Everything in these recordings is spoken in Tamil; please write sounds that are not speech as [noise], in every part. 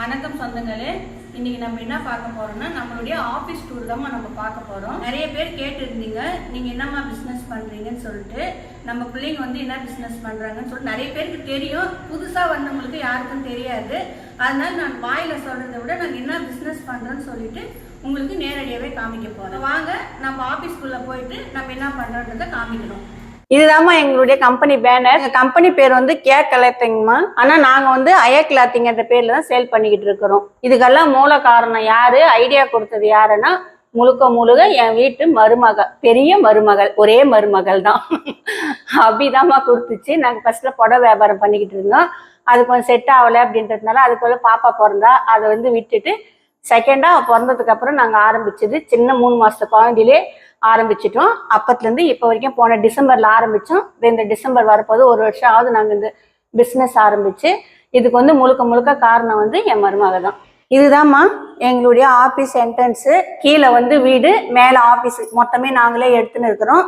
வணக்கம் சொந்தங்களே. இன்னைக்கு நம்ம என்ன பார்க்க போறோம்னா நம்மளுடைய ஆஃபீஸ் டூர் தான் நம்ம பார்க்க போறோம். நிறைய பேர் கேட்டிருந்தீங்க நீங்க என்னம்மா பிசினஸ் பண்றீங்கன்னு சொல்லிட்டு. நம்ம பிள்ளைங்க வந்து என்ன பிசினஸ் பண்றாங்கன்னு சொல்லிட்டு நிறைய பேருக்கு தெரியும். புதுசா வந்தவங்களுக்கு யாருக்கும் தெரியாது. அதனால நான் வாயில சொல்றதை விட நாங்க என்ன பிசினஸ் பண்றோம்னு சொல்லிட்டு உங்களுக்கு நேரடியாவே காமிக்க போறோம். வாங்க நம்ம ஆபீஸ்க்குள்ள போயிட்டு நம்ம என்ன பண்றோன்றதை காமிக்கிறோம் இதுதாம்மா எங்களுடைய கம்பெனி பேனர் கம்பெனி பேர் வந்து கே கலெக்டிங்மா ஆனா நாங்க வந்து அய கிளாத்திங் என்ற பேர்ல தான் சேல் பண்ணிக்கிட்டு இருக்கிறோம். இதுக்கெல்லாம் மூல காரணம் யாரு? ஐடியா கொடுத்தது யாருன்னா முழுக்க முழுக்க என் வீட்டு மருமக பெரிய மருமகள். ஒரே மருமகள் தான். [laughs] அப்படிதாம்மா கொடுத்துச்சு. நாங்கள் ஃபர்ஸ்ட்ல புடவை வியாபாரம் பண்ணிக்கிட்டு இருந்தோம். அது கொஞ்சம் செட் ஆகலை அப்படின்றதுனால அதுக்குள்ள பாப்பா பிறந்தா அதை வந்து விட்டுட்டு செகண்டா பிறந்ததுக்கு அப்புறம் ஆரம்பிச்சது. சின்ன மூணு மாசத்து குழந்தையிலே ஆரம்பிச்சிட்டோம். அப்பத்துலேருந்து இப்போ வரைக்கும் போன டிசம்பரில் ஆரம்பித்தோம் இந்த டிசம்பர் வரப்போது ஒரு வருஷம் ஆகுது நாங்கள் இந்த பிஸ்னஸ் ஆரம்பித்து இதுக்கு வந்து முழுக்க முழுக்க காரணம் வந்து என் மருமக தான். இதுதாம்மா எங்களுடைய ஆஃபீஸ் என்ட்ரன்ஸு கீழே வந்து வீடு மேலே ஆஃபீஸ் மொத்தமே நாங்களே எடுத்துன்னு இருக்கிறோம்.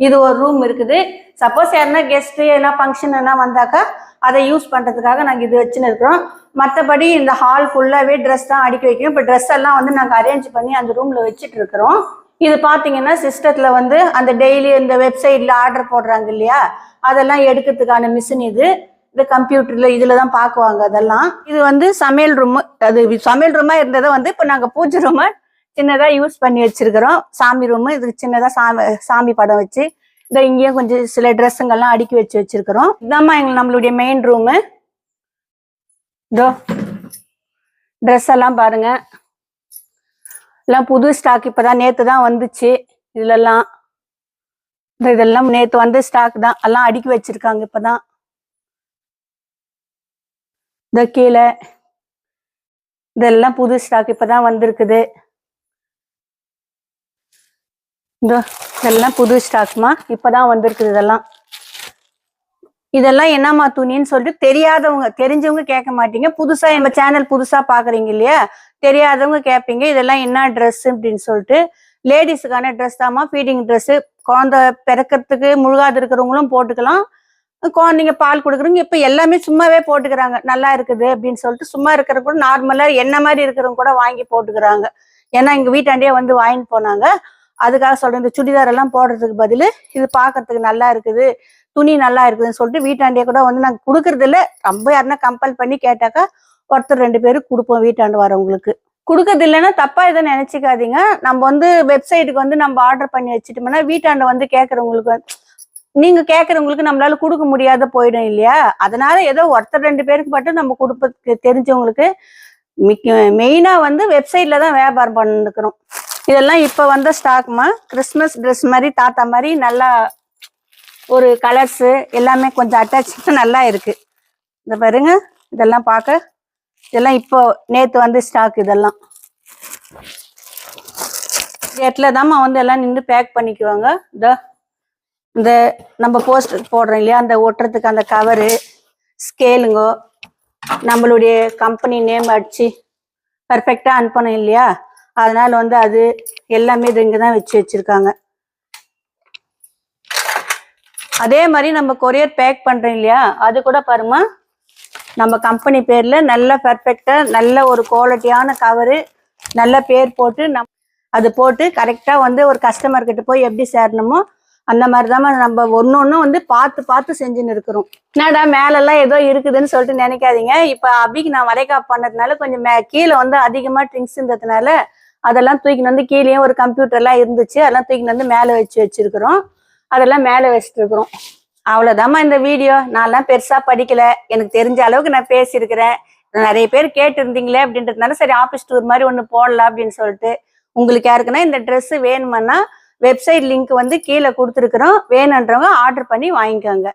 இது ஒரு ரூம் இருக்குது. சப்போஸ் யாருன்னா கெஸ்ட்டு எதனா ஃபங்க்ஷன் எதனா வந்தாக்கா அதை யூஸ் பண்ணுறதுக்காக நாங்கள் இது வச்சுன்னு இருக்கிறோம். மற்றபடி இந்த ஹால் ஃபுல்லாகவே ட்ரெஸ் தான் அடுக்கி வைக்கணும். இப்போ ட்ரெஸ் எல்லாம் வந்து நாங்கள் அரேஞ்ச் பண்ணி அந்த ரூமில் வச்சுட்டு இருக்கிறோம். இது பார்த்தீங்கன்னா சிஸ்டத்தில் வந்து அந்த டெய்லி இந்த வெப்சைட்டில் ஆர்டர் போடுறாங்க இல்லையா? அதெல்லாம் எடுக்கிறதுக்கான மிஷின் இது. இந்த கம்ப்யூட்டரில் இதில் தான் பார்க்குவாங்க அதெல்லாம். இது வந்து சமையல் ரூமு அது சமையல் ரூமாக இருந்ததை வந்து இப்போ நாங்கள் பூஜை ரூமை சின்னதாக யூஸ் பண்ணி வச்சிருக்கிறோம். சாமி ரூமு இதுக்கு சின்னதாக சாமி சாமி படம் வச்சு. இந்த இங்கேயும் கொஞ்சம் சில ட்ரெஸ்ஸுங்கெல்லாம் அடுக்கி வச்சு வச்சிருக்கிறோம். இதாம்மா எங்க நம்மளுடைய மெயின் ரூமு இதோ ட்ரெஸ் எல்லாம் பாருங்கள் எல்லாம் புது ஸ்டாக் இப்பதான் நேற்று தான் வந்துச்சு. இதுலலாம் இந்த இதெல்லாம் நேற்று வந்த ஸ்டாக் தான். எல்லாம் அடுக்கி வச்சிருக்காங்க இப்பதான். இந்த கீழே இதெல்லாம் புது ஸ்டாக் இப்பதான் வந்திருக்குது. இந்த இதெல்லாம் புது ஸ்டாக்மா இப்பதான் வந்திருக்குது இதெல்லாம். இதெல்லாம் என்னம்மா துணின்னு சொல்லிட்டு தெரியாதவங்க தெரிஞ்சவங்க கேட்க மாட்டீங்க. புதுசா நம்ம சேனல் புதுசா பாக்குறீங்க இல்லையா? தெரியாதவங்க கேட்பீங்க இதெல்லாம் என்ன ட்ரெஸ் அப்படின்னு சொல்லிட்டு. லேடிஸுக்கான ட்ரெஸ் தாம்மா ஃபீடிங் ட்ரெஸ் குழந்தை பிறக்கிறதுக்கு முழுகாது இருக்கிறவங்களும் போட்டுக்கலாம். குழந்தைங்க பால் கொடுக்குறவங்க இப்போ எல்லாமே சும்மாவே போட்டுக்கிறாங்க. நல்லா இருக்குது அப்படின்னு சொல்லிட்டு சும்மா இருக்கிற கூட நார்மலாக என்ன மாதிரி இருக்கிறவங்க கூட வாங்கி போட்டுக்கிறாங்க. ஏன்னா எங்கள் வீட்டாண்டே வந்து வாங்கிட்டு போனாங்க. அதுக்காக சொல்கிறேன் இந்த சுடிதார் எல்லாம் போடுறதுக்கு பதில் இது பார்க்கறதுக்கு நல்லா இருக்குது. துணி நல்லா இருக்குதுன்னு சொல்லிட்டு வீட்டாண்டியே கூட வந்து நாங்கள் கொடுக்கறது இல்லை. ரொம்ப யாருன்னா கம்பல் பண்ணி கேட்டாக்கா ஒருத்தர் ரெண்டு பேரும் கொடுப்போம் வீட்டாண்டு வரவங்களுக்கு. கொடுக்கறது இல்லைன்னா தப்பா எதுவும் நினைச்சுக்காதீங்க. நம்ம வந்து வெப்சைட்டுக்கு வந்து நம்ம ஆர்டர் பண்ணி வச்சுட்டோம்னா வீட்டாண்ட வந்து கேட்கறவங்களுக்கு நீங்க கேட்கறவங்களுக்கு நம்மளால கொடுக்க முடியாத போயிடும் இல்லையா? அதனால ஏதோ ஒருத்தர் ரெண்டு பேருக்கு மட்டும் நம்ம கொடுப்பதுக்கு தெரிஞ்சவங்களுக்கு மெயினா வந்து வெப்சைட்ல தான் வியாபாரம் பண்ணிருக்கிறோம் இதெல்லாம் இப்ப வந்த ஸ்டாக்மா கிறிஸ்மஸ் ட்ரெஸ் மாதிரி தாத்தா மாதிரி நல்லா ஒரு கலர்ஸு எல்லாமே கொஞ்சம் அட்டாச் [laughs] நல்லா இருக்குது இந்த பாருங்க. இதெல்லாம் பார்க்க இதெல்லாம் இப்போ நேற்று வந்து ஸ்டாக் இதெல்லாம். எட்டில் தாம்மா வந்து எல்லாம் நின்று பேக் பண்ணிக்குவாங்க. இந்த இந்த நம்ம போஸ்டர் போடுறோம் இல்லையா? அந்த ஒட்டுறதுக்கு அந்த கவரு ஸ்கேலுங்கோ நம்மளுடைய கம்பெனி நேம் அடித்து பர்ஃபெக்டாக அனுப்பணும் இல்லையா? அதனால் வந்து அது எல்லாமே இது இங்கே தான் வச்சு வச்சுருக்காங்க. அதே மாதிரி நம்ம கொரியர் பேக் பண்றோம் இல்லையா? அது கூட பாருமா நம்ம கம்பெனி பேர்ல நல்ல பர்ஃபெக்டா நல்ல ஒரு குவாலிட்டியான கவரு நல்ல பேர் போட்டு நம் அது போட்டு கரெக்டா வந்து ஒரு கஸ்டமர் கிட்ட போய் எப்படி சேரணுமோ அந்த மாதிரி தான் நம்ம ஒன்று ஒன்றும் வந்து பார்த்து பார்த்து செஞ்சுன்னு இருக்கிறோம். என்னடா மேலெல்லாம் ஏதோ இருக்குதுன்னு சொல்லிட்டு நினைக்காதீங்க. இப்போ அபிக்கு நான் வளைகாப்பு பண்ணதுனால கொஞ்சம் மே கீழே வந்து அதிகமாக ட்ரிங்க்ஸ் இருந்ததுனால அதெல்லாம் தூக்கின்னு வந்து கீழேயும் ஒரு கம்ப்யூட்டர்லாம் இருந்துச்சு. அதெல்லாம் தூக்கின்னு வந்து மேலே வச்சு வச்சிருக்கிறோம். அதெல்லாம் மேலே வச்சுட்டு இருக்கிறோம். அவ்வளோதாம்மா இந்த வீடியோ நான்லாம் பெருசாக படிக்கல. எனக்கு தெரிஞ்ச அளவுக்கு நான் பேசியிருக்கிறேன். நிறைய பேர் கேட்டு இருந்தீங்களே அப்படின்றதுனால சரி ஆஃபீஸ் டூர் மாதிரி ஒன்று போடலாம் அப்படின்னு சொல்லிட்டு. உங்களுக்கு யாருக்குன்னா இந்த ட்ரெஸ்ஸு வேணுமன்னா வெப்சைட் லிங்க் வந்து கீழே கொடுத்துருக்குறோம். வேணுன்றவங்க ஆர்டர் பண்ணி வாங்கிக்கோங்க.